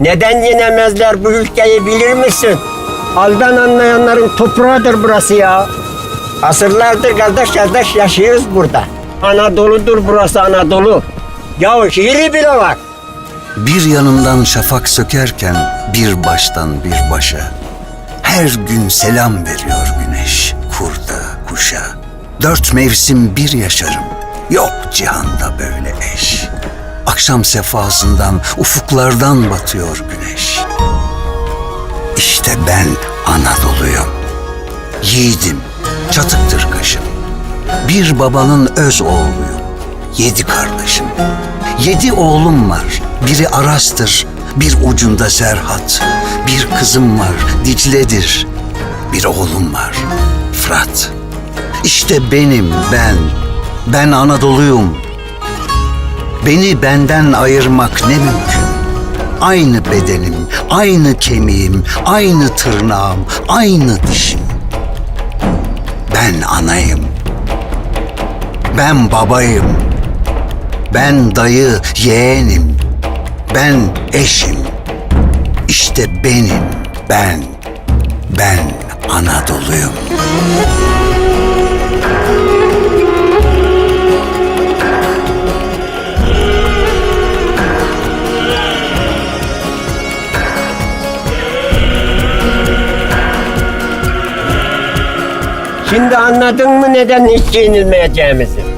Neden yenemezler bu ülkeyi bilir misin? Aldan anlayanların toprağıdır burası ya. Asırlardır kardeş kardeş yaşıyoruz burada. Anadolu'dur burası Anadolu. Ya şiiri bile var. Bir yanından şafak sökerken bir baştan bir başa. Her gün selam veriyor güneş kurda kuşa. Dört mevsim bir yaşarım. Yok cihanda böyle. Akşam sefasından ufuklardan batıyor güneş. İşte ben Anadolu'yum. Yiğidim, çatıktır kaşım. Bir babanın öz oğluyum. Yedi kardeşim. Yedi oğlum var. Biri Aras'tır, bir ucunda Serhat. Bir kızım var, Dicle'dir. Bir oğlum var, Fırat. İşte benim, ben. Ben Anadolu'yum. Beni benden ayırmak ne mümkün? Aynı bedenim, aynı kemiğim, aynı tırnağım, aynı dişim. Ben anayım. Ben babayım. Ben dayı, yeğenim. Ben eşim. İşte benim, ben. Ben Anadolu'yum. Şimdi anladın mı neden hiç yenilmeyeceğimizi?